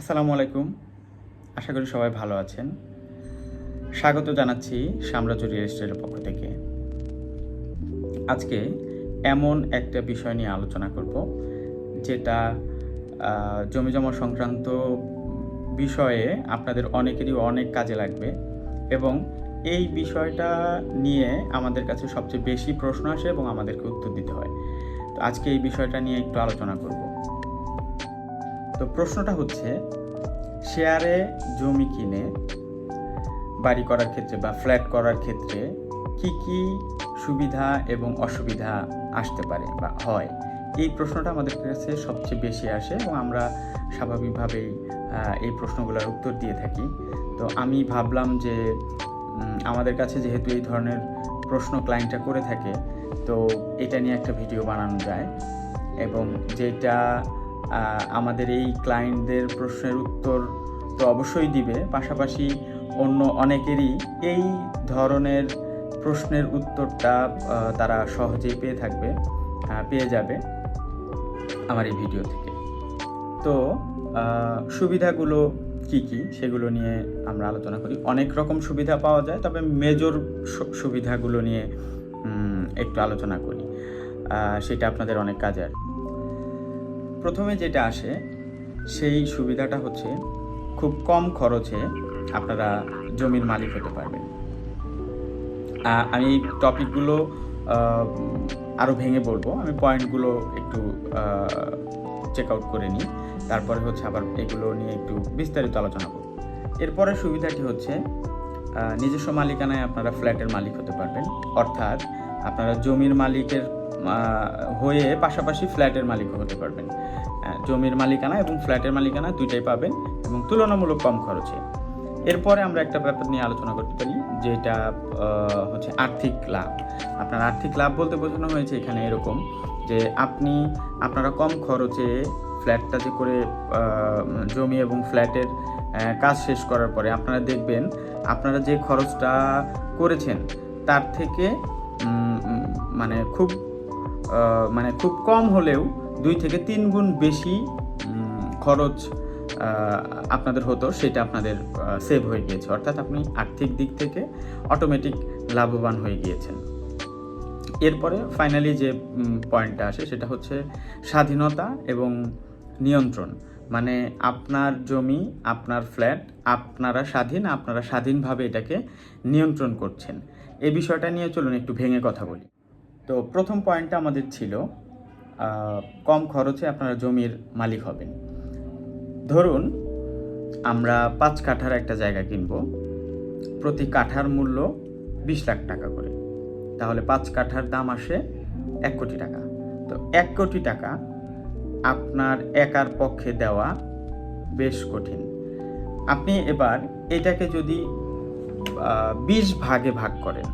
আসসালামু আলাইকুম। আশা করি সবাই ভালো আছেন। স্বাগত জানাচ্ছি সাম্রাজ্য রিয়েল এস্টেটের পক্ষ থেকে। আজকে এমন একটা বিষয় নিয়ে আলোচনা করব, যেটা জমিজমা সংক্রান্ত বিষয়ে আপনাদের অনেকেরই অনেক কাজে লাগবে এবং এই বিষয়টা নিয়ে আমাদের কাছে সবচেয়ে বেশি প্রশ্ন আসে এবং আমাদেরকে উত্তর দিতে হয়। তো আজকে এই বিষয়টা নিয়ে একটু আলোচনা করব। তো প্রশ্নটা হচ্ছে, শেয়ারে জমি কিনে বাড়ি করার ক্ষেত্রে বা ফ্ল্যাট করার ক্ষেত্রে কি কি সুবিধা এবং অসুবিধা আসতে পারে বা হয়? এই প্রশ্নটা আমাদের কাছে সবচেয়ে বেশি আসে এবং আমরা স্বাভাবিকভাবেই এই প্রশ্নগুলোর উত্তর দিয়ে থাকি। তো আমি ভাবলাম যে আমাদের কাছে যেহেতু এই ধরনের প্রশ্ন ক্লায়েন্টটা করে থাকে, তো এটা নিয়ে একটা ভিডিও বানানো যায় এবং যেটা আমাদের এই ক্লায়েন্টদের প্রশ্নের উত্তর তো অবশ্যই দিবে। পাশাপাশি অন্য অনেকেরই এই ধরনের প্রশ্নের উত্তরটা তারা সহজেই পেয়ে থাকবে পেয়ে যাবে আমার এই ভিডিও থেকে। তো সুবিধাগুলো কি কি সেগুলো নিয়ে আমরা আলোচনা করি। অনেক রকম সুবিধা পাওয়া যায়, তবে মেজর সুবিধাগুলো নিয়ে একটু আলোচনা করি। সেটা আপনাদের অনেক কাজে আসবে। প্রথমে যেটা আসে, সেই সুবিধাটা হচ্ছে খুব কম খরচে আপনারা জমির মালিক হতে পারবেন। আমি টপিকগুলো আরও ভেঙে বলব। আমি পয়েন্টগুলো একটু চেক আউট করে নিই। তারপরে হচ্ছে আবার এগুলো নিয়ে একটু বিস্তারিত আলোচনা করব। এরপরে সুবিধাটি হচ্ছে নিজস্ব মালিকানায় আপনারা ফ্ল্যাটের মালিক হতে পারবেন। অর্থাৎ আপনারা জমির মালিকের হয়ে পাশাপাশি ফ্ল্যাটের মালিকও হতে পারবেন। জমির মালিকানা এবং ফ্ল্যাটের মালিকানা দুইটাই পাবেন এবং তুলনামূলক কম খরচে। এরপরে আমরা একটা ব্যাপার নিয়ে আলোচনা করতে পারি, যেটা হচ্ছে আর্থিক লাভ। আপনার আর্থিক লাভ বলতে বোঝানো হয়েছে এখানে এরকম যে আপনি, আপনারা কম খরচে ফ্ল্যাটটা যে করে জমি এবং ফ্ল্যাটের কাজ শেষ করার পরে আপনারা দেখবেন, আপনারা যে খরচটা করেছেন, তার থেকে মানে খুব মানে খুব কম হলেও দুই থেকে তিন গুণ বেশি খরচ আপনাদের হতো, সেটা আপনাদের সেভ হয়ে গিয়েছে। অর্থাৎ আপনি আর্থিক দিক থেকে অটোমেটিক লাভবান হয়ে গিয়েছেন। এরপরে ফাইনালি যে পয়েন্টটা আসে, সেটা হচ্ছে স্বাধীনতা এবং নিয়ন্ত্রণ। মানে আপনার জমি, আপনার ফ্ল্যাট আপনারা স্বাধীন, আপনারা স্বাধীনভাবে এটাকে নিয়ন্ত্রণ করছেন। এই বিষয়টা নিয়ে চলুন, একটু ভেঙে কথা বলি। তো প্রথম পয়েন্টটা আমাদের ছিল কম খরচে আপনারা জমির মালিক হবেন। ধরুন, আমরা পাঁচ কাঠার একটা জায়গা কিনব, প্রতি কাঠার মূল্য বিশ লাখ টাকা করে। তাহলে পাঁচ কাঠার দাম আসে এক কোটি টাকা। তো এক কোটি টাকা আপনার একার পক্ষে দেওয়া বেশ কঠিন। আপনি এবার এটাকে যদি বিশ ভাগে ভাগ করেন,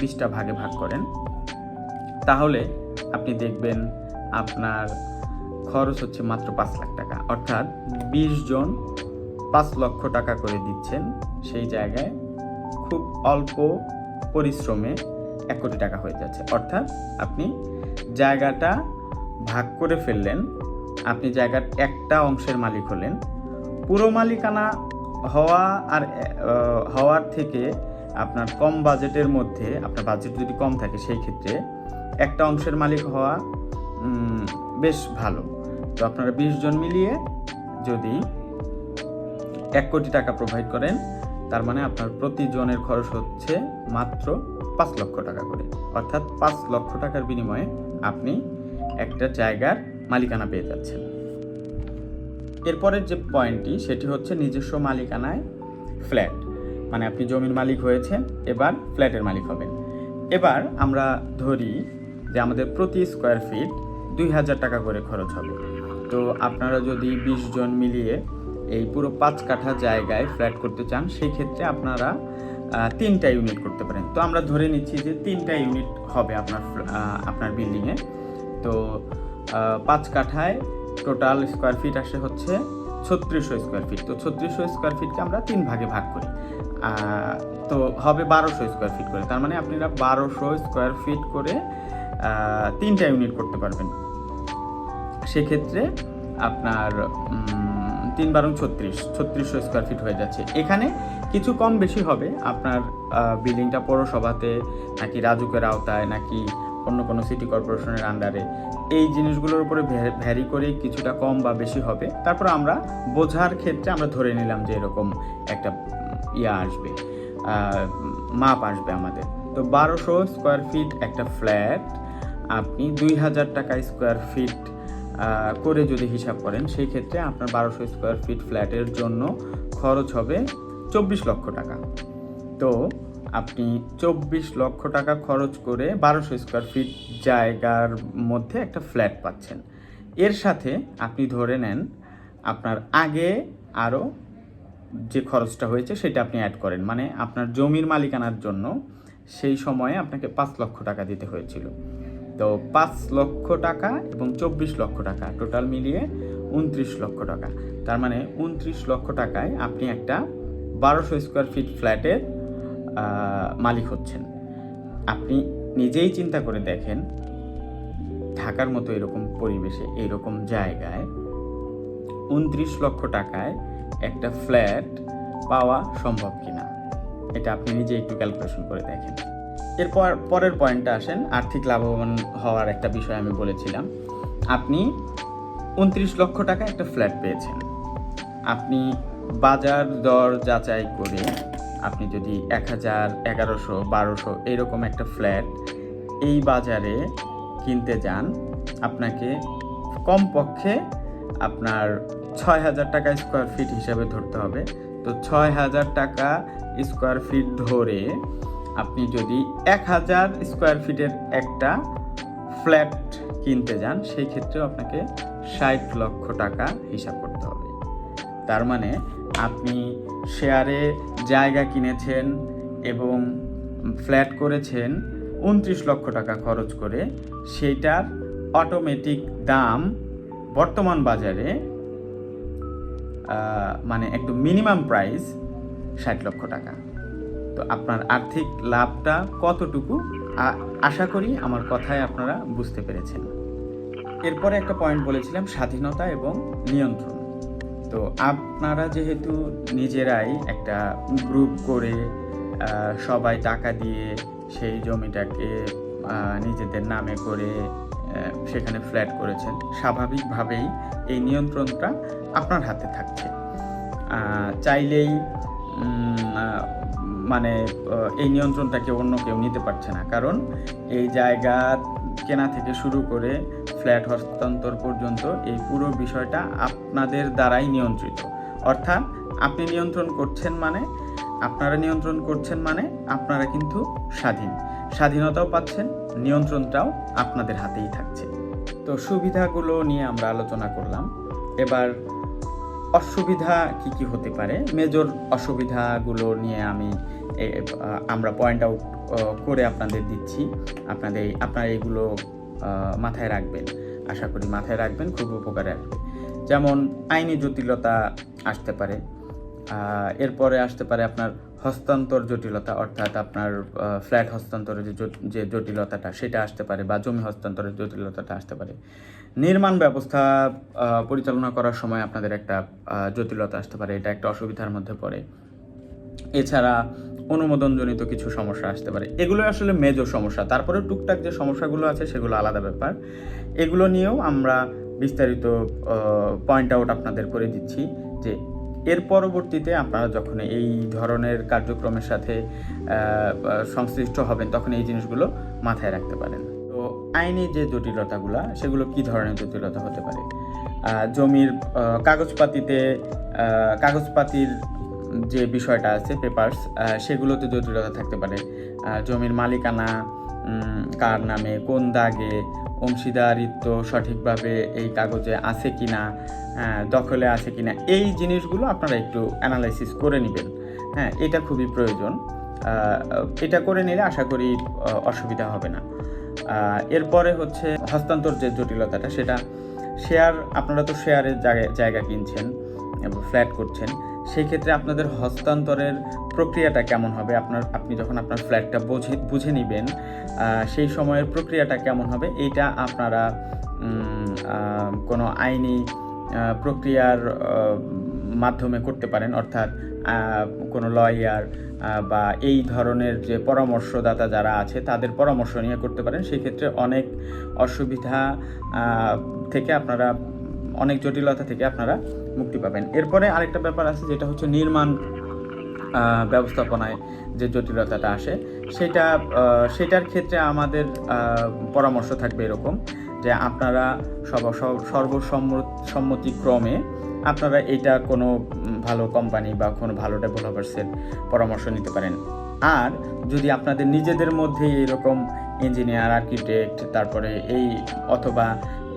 বিশটা ভাগে ভাগ করেন তাহলে আপনি দেখবেন আপনার খরচ হচ্ছে মাত্র পাঁচ লাখ টাকা। অর্থাৎ বিশ জন পাঁচ লক্ষ টাকা করে দিচ্ছেন সেই জায়গায় খুব অল্প পরিশ্রমে এক কোটি টাকা হয়ে যাচ্ছে। অর্থাৎ আপনি জায়গাটা ভাগ করে ফেললেন, আপনি জায়গার একটা অংশের মালিক হলেন। পুরো মালিকানা হওয়া আর হওয়ার থেকে আপনার কম বাজেটের মধ্যে, আপনার বাজেট যদি কম থাকে সেই ক্ষেত্রে একটা অংশের মালিক হওয়া বেশ ভালো। তো আপনারা বিশ জন মিলিয়ে যদি এক কোটি টাকা প্রোভাইড করেন, তার মানে আপনার প্রতি জনের খরচ হচ্ছে মাত্র পাঁচ লক্ষ টাকা করে। অর্থাৎ পাঁচ লক্ষ টাকার বিনিময়ে আপনি একটা জায়গার মালিকানা পেয়ে যাচ্ছেন। এরপরের যে পয়েন্টটি, সেটি হচ্ছে নিজস্ব মালিকানায় ফ্ল্যাট। মানে আপনি জমির মালিক হয়েছেন, এবার ফ্ল্যাটের মালিক হবেন। এবার আমরা ধরি যে আমাদের প্রতি স্কোয়ার ফিট দুই হাজার টাকা করে খরচ হবে। তো আপনারা যদি বিশ জন মিলিয়ে এই পুরো পাঁচ কাঠা জায়গায় ফ্ল্যাট করতে চান সেই ক্ষেত্রে আপনারা তিনটা ইউনিট করতে পারেন। তো আমরা ধরে নিচ্ছি যে তিনটা ইউনিট হবে আপনার আপনার বিল্ডিংয়ে তো পাঁচ কাঠায় টোটাল স্কোয়ার ফিট আসে হচ্ছে ছত্রিশশো স্কোয়ার ফিট তো ছত্রিশশো স্কোয়ার ফিটকে আমরা তিন ভাগে ভাগ করি। তো হবে বারোশো স্কোয়ার ফিট করে। তার মানে আপনারা বারোশো স্কোয়ার ফিট করে তিনটা ইউনিট করতে পারবেন। সেক্ষেত্রে আপনার তিন বারং ছত্রিশ ছত্রিশশো স্কোয়ার ফিট হয়ে যাচ্ছে। এখানে কিছু কম বেশি হবে। আপনার বিল্ডিংটা পৌরসভাতে, নাকি রাজুকের আওতায়, নাকি অন্য কোনো সিটি কর্পোরেশনের আন্ডারে এই জিনিসগুলোর উপরে ভ্যারি করে কিছুটা কম বা বেশি হবে। তারপর আমরা বোঝার ক্ষেত্রে আমরা ধরে নিলাম যে এরকম একটা ইয়া আসবে মাপ আসবে আমাদের। তো বারোশো স্কোয়ার ফিট একটা ফ্ল্যাট আপনি দুই হাজার টাকা স্কোয়ার ফিট করে যদি হিসাব করেন, সেই ক্ষেত্রে আপনার বারোশো স্কোয়ার ফিট ফ্ল্যাটের জন্য খরচ হবে চব্বিশ লক্ষ টাকা। তো আপনি চব্বিশ লক্ষ টাকা খরচ করে বারোশো স্কোয়ার ফিট জায়গার মধ্যে একটা ফ্ল্যাট পাচ্ছেন। এর সাথে আপনি ধরে নেন, আপনার আগে আরও যে খরচটা হয়েছে, সেটা আপনি অ্যাড করেন। মানে আপনার জমির মালিকানার জন্য সেই সময়ে আপনাকে পাঁচ লক্ষ টাকা দিতে হয়েছিল। তো পাঁচ লক্ষ টাকা এবং চব্বিশ লক্ষ টাকা, টোটাল মিলিয়ে উনত্রিশ লক্ষ টাকা। তার মানে উনত্রিশ লক্ষ টাকায় আপনি একটা বারোশো স্কোয়ার ফিট ফ্ল্যাটের মালিক হচ্ছেন। আপনি নিজেই চিন্তা করে দেখেন, ঢাকার মতো এরকম পরিবেশে, এরকম জায়গায় উনত্রিশ লক্ষ টাকায় একটা ফ্ল্যাট পাওয়া সম্ভব কিনা, এটা আপনি নিজে একটু ক্যালকুলেশন করে দেখেন। এরপর পরের পয়েন্টটা আসেন, আর্থিক লাভবান হওয়ার একটা বিষয় আমি বলেছিলাম। আপনি উনত্রিশ লক্ষ টাকা একটা ফ্ল্যাট পেয়েছেন। আপনি বাজার দর যাচাই করে আপনি যদি এক হাজার, এগারোশো, বারোশো এরকম একটা ফ্ল্যাট এই বাজারে কিনতে যান, আপনাকে কমপক্ষে আপনার ছয় হাজার টাকা স্কোয়ার ফিট হিসাবে ধরতে হবে। তো ছয় হাজার টাকা স্কোয়ার ফিট ধরে আপনি যদি এক হাজার স্কোয়ার ফিটের একটা ফ্ল্যাট কিনতে যান, সেই ক্ষেত্রেও আপনাকে ষাট লক্ষ টাকা হিসাব করতে হবে। তার মানে আপনি শেয়ারে জায়গা কিনেছেন এবং ফ্ল্যাট করেছেন, উনত্রিশ লক্ষ টাকা খরচ করে, সেইটার অটোমেটিক দাম বর্তমান বাজারে মানে একদম মিনিমাম প্রাইস ষাট লক্ষ টাকা। তো আপনার আর্থিক লাভটা কতটুকু? আশা করি আমার কথায় আপনারা বুঝতে পেরেছেন। এরপরে একটা পয়েন্ট বলেছিলাম, স্বাধীনতা এবং নিয়ন্ত্রণ। তো আপনারা যেহেতু নিজেরাই একটা গ্রুপ করে সবাই টাকা দিয়ে সেই জমিটাকে নিজেদের নামে করে সেখানে ফ্ল্যাট করেছেন, স্বাভাবিকভাবেই এই নিয়ন্ত্রণটা আপনার হাতে থাকছে। চাইলেই মানে এই নিয়ন্ত্রণটাকে অন্য কেউ নিতে পারছে না। কারণ এই জায়গা কেনা থেকে শুরু করে ফ্ল্যাট হস্তান্তর পর্যন্ত এই পুরো বিষয়টা আপনাদের দ্বারাই নিয়ন্ত্রিত। অর্থাৎ আপনি নিয়ন্ত্রণ করছেন মানে আপনারা নিয়ন্ত্রণ করছেন মানে আপনারা কিন্তু স্বাধীন। স্বাধীনতাও পাচ্ছেন, নিয়ন্ত্রণটাও আপনাদের হাতেই থাকছে। তো সুবিধাগুলো নিয়ে আমরা আলোচনা করলাম। এবার অসুবিধা কি কি হতে পারে? মেজর অসুবিধাগুলো নিয়ে আমি আমরা পয়েন্ট আউট করে আপনাদের দিচ্ছি। আপনাদের, আপনারা এগুলো মাথায় রাখবেন। আশা করি মাথায় রাখবেন, খুব উপকারে আসবে। যেমন আইনি জটিলতা আসতে পারে। এরপরে আসতে পারে আপনার হস্তান্তর জটিলতা, অর্থাৎ আপনার ফ্ল্যাট হস্তান্তরের যে জটিলতাটা, সেটা আসতে পারে বা জমি হস্তান্তরের জটিলতাটা আসতে পারে। নির্মাণ ব্যবস্থা পরিচালনা করার সময় আপনাদের একটা জটিলতা আসতে পারে, এটা একটা অসুবিধার মধ্যে পড়ে। এছাড়া অনুমোদনজনিত কিছু সমস্যা আসতে পারে। এগুলো আসলে মেজর সমস্যা। তারপরে টুকটাক যে সমস্যাগুলো আছে, সেগুলো আলাদা ব্যাপার। এগুলো নিয়েও আমরা বিস্তারিত পয়েন্ট আউট আপনাদের করে দিচ্ছি যে এর পরবর্তীতে আপনারা যখন এই ধরনের কার্যক্রমের সাথে সংশ্লিষ্ট হবেন, তখন এই জিনিসগুলো মাথায় রাখতে পারেন। তো আইনি যে জটিলতাগুলো, সেগুলো কি ধরনের জটিলতা হতে পারে? জমির কাগজপাতিতে কাগজপাতির যে বিষয়টা আছে পেপার্স সেগুলোতে জটিলতা থাকতে পারে। জমির মালিকানা কার নামে, কোন দাগে অংশীদারিত্ব সঠিকভাবে এই কাগজে আছে কিনা হ্যাঁ, দখলে আছে কিনা এই জিনিসগুলো আপনারা একটু অ্যানালাইসিস করে নেবেন। হ্যাঁ এটা খুবই প্রয়োজন। এটা করে নিলে আশা করি অসুবিধা হবে না। এরপরে হচ্ছে হস্তান্তর যে জটিলতাটা সেটা শেয়ার আপনারা তো শেয়ারের জায়গা জায়গা কিনছেন ফ্ল্যাট করছেন সেই ক্ষেত্রে আপনাদের হস্তান্তরের প্রক্রিয়াটা কেমন হবে? আপনার, আপনি যখন আপনার ফ্ল্যাটটা বুঝে বুঝে নেবেন সেই সময়ের প্রক্রিয়াটা কেমন হবে? এইটা আপনারা কোনো আইনি প্রক্রিয়ার মাধ্যমে করতে পারেন। অর্থাৎ কোনো লয়ার বা এই ধরনের যে পরামর্শদাতা যারা আছে, তাদের পরামর্শ নিয়ে করতে পারেন। সেক্ষেত্রে অনেক অসুবিধা থেকে আপনারা অনেক জটিলতা থেকে আপনারা মুক্তি পাবেন। এরপরে আরেকটা ব্যাপার আছে, যেটা হচ্ছে নির্মাণ ব্যবস্থাপনায় যে জটিলতাটা আসে, সেটা সেটার ক্ষেত্রে আমাদের পরামর্শ থাকবে এরকম যে আপনারা সব সর্বসম্মতিক্রমে আপনারা এটা কোনো ভালো কোম্পানি বা কোনো ভালো ডেভেলপার্সের পরামর্শ নিতে পারেন। আর যদি আপনাদের নিজেদের মধ্যে এরকম ইঞ্জিনিয়ার আর্কিটেক্ট তারপরে এই অথবা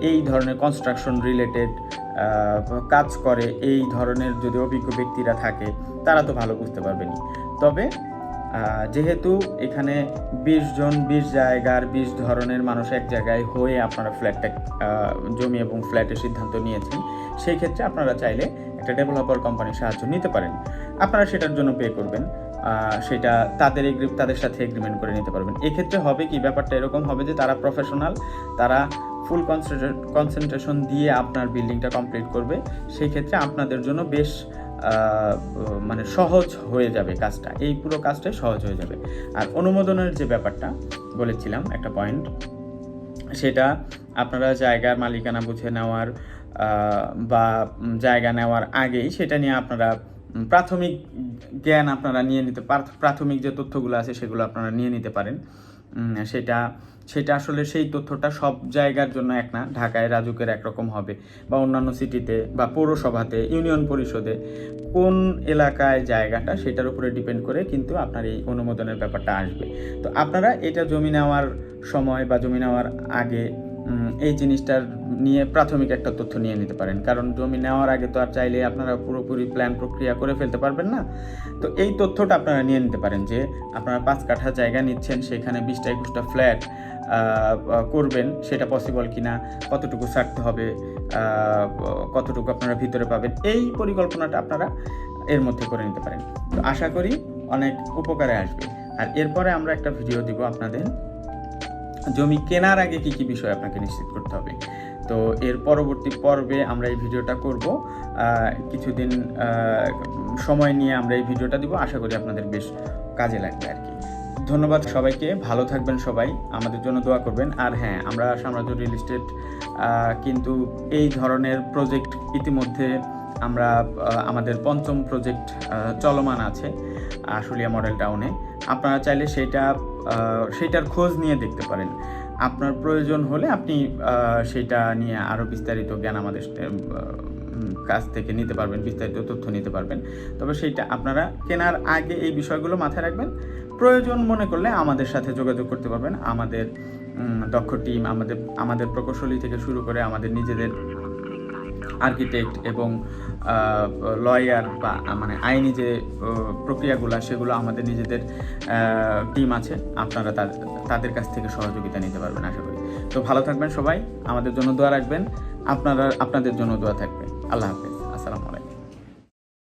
এই ধরনের কনস্ট্রাকশন রিলেটেড কাজ করে, এই ধরনের যদি অভিজ্ঞ ব্যক্তিরা থাকে, তারা তো ভালো বুঝতে পারবেনই। তবে যেহেতু এখানে বিশ জন, বিশ জায়গার, বিশ ধরনের মানুষ এক জায়গায় হয়ে আপনারা ফ্ল্যাটটা জমি এবং ফ্ল্যাটের সিদ্ধান্ত নিয়েছেন, সেই ক্ষেত্রে আপনারা চাইলে একটা ডেভেলপার কোম্পানির সাহায্য নিতে পারেন। আপনারা সেটার জন্য পে করবেন সেটা তাদের এগ্রি তাদের সাথে এগ্রিমেন্ট করে নিতে পারবেন। এক্ষেত্রে হবে কি, ব্যাপারটা এরকম হবে যে তারা প্রফেশনাল তারা ফুল কনসেন্ট্রেশন দিয়ে আপনার বিল্ডিংটা কমপ্লিট করবে সেই ক্ষেত্রে আপনাদের জন্য বেশ মানে সহজ হয়ে যাবে কাজটা। এই পুরো কাজটাই সহজ হয়ে যাবে। আর অনুমোদনের যে ব্যাপারটা বলেছিলাম, একটা পয়েন্ট সেটা আপনারা জায়গার মালিকানা বুঝে নেওয়ার বা জায়গা নেওয়ার আগেই সেটা নিয়ে আপনারা প্রাথমিক জ্ঞান আপনারা নিয়ে নিতে পার- প্রাথমিক যে তথ্যগুলো আছে সেগুলো আপনারা নিয়ে নিতে পারেন। সেটা সেটা আসলে সেই তথ্যটা সব জায়গার জন্য এক না, ঢাকায় রাজুকের একরকম হবে বা অন্যান্য সিটিতে বা পৌরসভাতে, ইউনিয়ন পরিষদে, কোন এলাকায় জায়গাটা সেটার উপরে ডিপেন্ড করে কিন্তু আপনার এই অনুমোদনের ব্যাপারটা আসবে। তো আপনারা এটা জমি নেওয়ার সময় বা জমি নেওয়ার আগে এই জিনিসটার নিয়ে প্রাথমিক একটা তথ্য নিয়ে নিতে পারেন। কারণ জমি নেওয়ার আগে তো আর চাইলে আপনারা পুরোপুরি প্ল্যান প্রক্রিয়া করে ফেলতে পারবেন না। তো এই তথ্যটা আপনারা নিয়ে নিতে পারেন যে, আপনারা পাঁচ কাঠা জায়গা নিচ্ছেন, সেখানে বিশটা একুশটা ফ্ল্যাট করবেন, সেটা পসিবল কিনা, কতটুকু ছাড়তে হবে কতটুকু আপনারা ভিতরে পাবেন, এই পরিকল্পনাটা আপনারা এর মধ্যে করে নিতে পারেন। তো আশা করি অনেক উপকারে আসবে। আর এরপরে আমরা একটা ভিডিও দিব আপনাদের জমি কেনার আগে কি কি বিষয় আপনাকে নিশ্চিত করতে হবে? তো এর পরবর্তী পর্বে আমরা এই ভিডিওটা করব। কিছুদিন সময় নিয়ে আমরা এই ভিডিওটা দিব। আশা করি আপনাদের বেশ কাজে লাগবে আর কি। ধন্যবাদ সবাইকে। ভালো থাকবেন সবাই। আমাদের জন্য দোয়া করবেন। আর হ্যাঁ আমরা সাম্রাজ্য রিয়েল এস্টেট কিন্তু এই ধরনের প্রজেক্ট ইতিমধ্যে আমরা আমাদের পঞ্চম প্রজেক্ট চলমান আছে। আশুলিয়া মডেল টাউনে। আপনারা চাইলে সেটা সেটার খোঁজ নিয়ে দেখতে পারেন। আপনার প্রয়োজন হলে আপনি সেটা নিয়ে আরও বিস্তারিত জ্ঞান আমাদের কাছ থেকে নিতে পারবেন, বিস্তারিত তথ্য নিতে পারবেন। তবে সেইটা আপনারা কেনার আগে এই বিষয়গুলো মাথায় রাখবেন। প্রয়োজন মনে করলে আমাদের সাথে যোগাযোগ করতে পারবেন। আমাদের দক্ষ টিম আমাদের আমাদের প্রকৌশলী থেকে শুরু করে আমাদের নিজেদের আর্কিটেক্ট এবং লয়ার বা মানে আইনি যে প্রক্রিয়াগুলো, সেগুলো আমাদের নিজেদের টিম আছে। আপনারা তাদের কাছ থেকে সহযোগিতা নিতে পারবেন, আশা করি। তো ভালো থাকবেন সবাই। আমাদের জন্য দোয়া রাখবেন। আপনারা, আপনাদের জন্য দোয়া থাকবে। আল্লাহ হাফেজ।